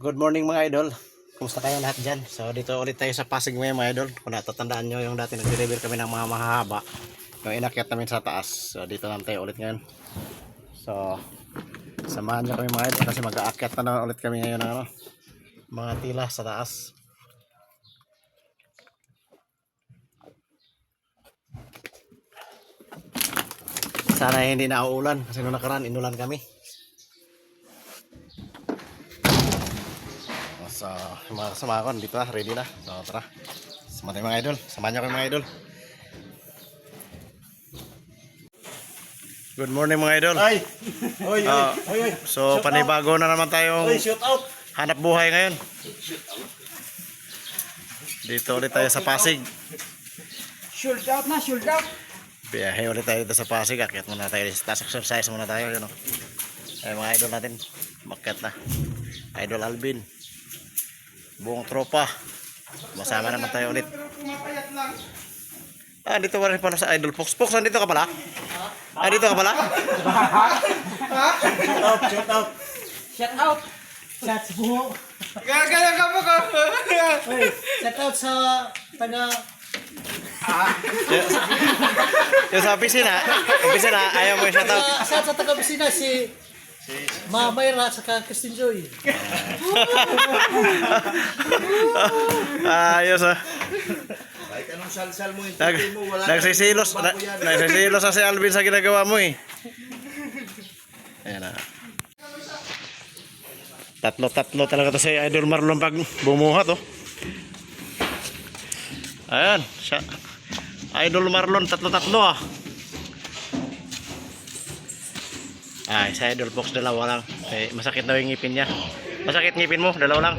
Good morning mga idol. Kumusta kayo lahat dyan? So dito ulit tayo sa Pasig ngayon mga idol. Kung natatandaan nyo yung dati nag-deliver kami ng mga mahahaba. Yung inakyat namin sa taas. So dito naman tayo ulit ngayon. So samahan nyo kami mga idol kasi mag-aakyat na naman ulit kami ngayon ng ano, mga tila sa taas. Sana hindi na uulan kasi nung nakaraan inulan kami. So, mga kasama ko, dito na, ready na. So, tara. Sama tayo mga idol. Samahan niyo kami mga idol. Good morning mga idol. Ay! Oy, oy, Ah, oy, oy. So, panibago na naman tayong Oy, shoot out! hanap buhay ngayon. Dito ulit tayo sa Pasig. Shoot out na, shoot out! Biyahe ulit tayo dito sa Pasig. Akit muna tayo. Task exercise muna tayo. Yun. Ay, mga idol natin. Makat na. Idol Alvin. Buong tropa. Masama naman tayo ulit. Ah, dito pa rin pala sa Idol Fox. Fox, nandito ka pala? Ah, dito ka pala? Shoot out, shoot out! Shout out! Shots buho. Gagaya ka mo ka! Shout out sa taga Yung sa opisina. Opisina, ayaw mo yung shoutout. sa sa taga Bisina si Ma Mayra at saka Christine Joy. Ayos ah. Kahit anong salsal mo, Nag, hindi mo, wala nagsisilos, na, nagsisilos na si Alvin sa ginagawa mo eh. Ayan na. Tatlo-tatlo talaga to si Idol Marlon pag bumuhat oh. Ayan, siya. Idol Marlon, tatlo-tatlo ah. Ay, sa Idol Fox dalawa lang. Eh, masakit daw yung ngipin niya. Masakit ngipin mo, dalawa lang.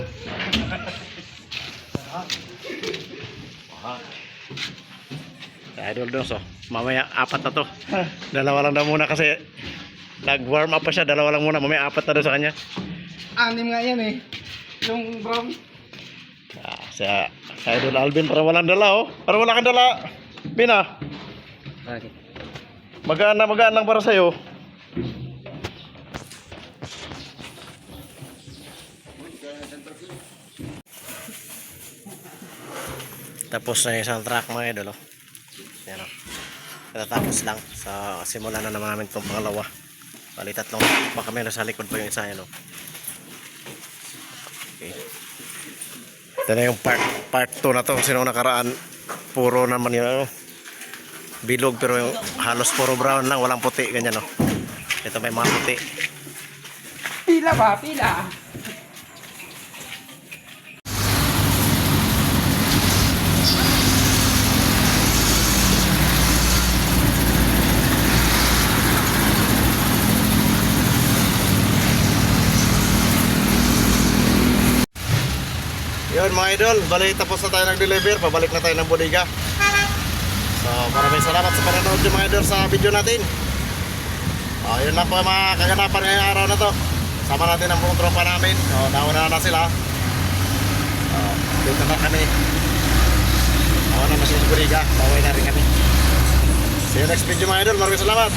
Idol Dos oh. Mamaya apat na to. Dalawa lang daw muna kasi nag-warm up pa siya. Dalawa lang muna. Mamaya apat na daw sa kanya. Anim nga yan eh. Yung brown. Ah, sa Idol Alvin para walang dala oh. Para wala kang dala. Bina. Magaan na magaan lang para sa'yo. Tapos na isang track mga idol oh. Yan oh. Katatapos lang. So, simulan na naman namin itong pangalawa. Bali tatlong pa kami nasa likod pa yung isa yan oh. Okay. Ito na yung part part 2 na to kasi nakaraan puro naman yung ano, bilog pero yung halos puro brown lang walang puti ganyan no. Ito may mga puti. Pila ba? Pila? Yun mga idol, bali tapos na tayo nag-deliver, pabalik na tayo ng bodega. So maraming salamat sa panonood yung mga idol sa video natin. Oh, yun lang po ang mga kaganapan ngayong araw na to. Sama natin ang buong tropa namin. Oh, nauna na sila. Oh, dito na kami. Ako na masin bodega, pauwi na rin kami. See you next video mga idol, maraming salamat.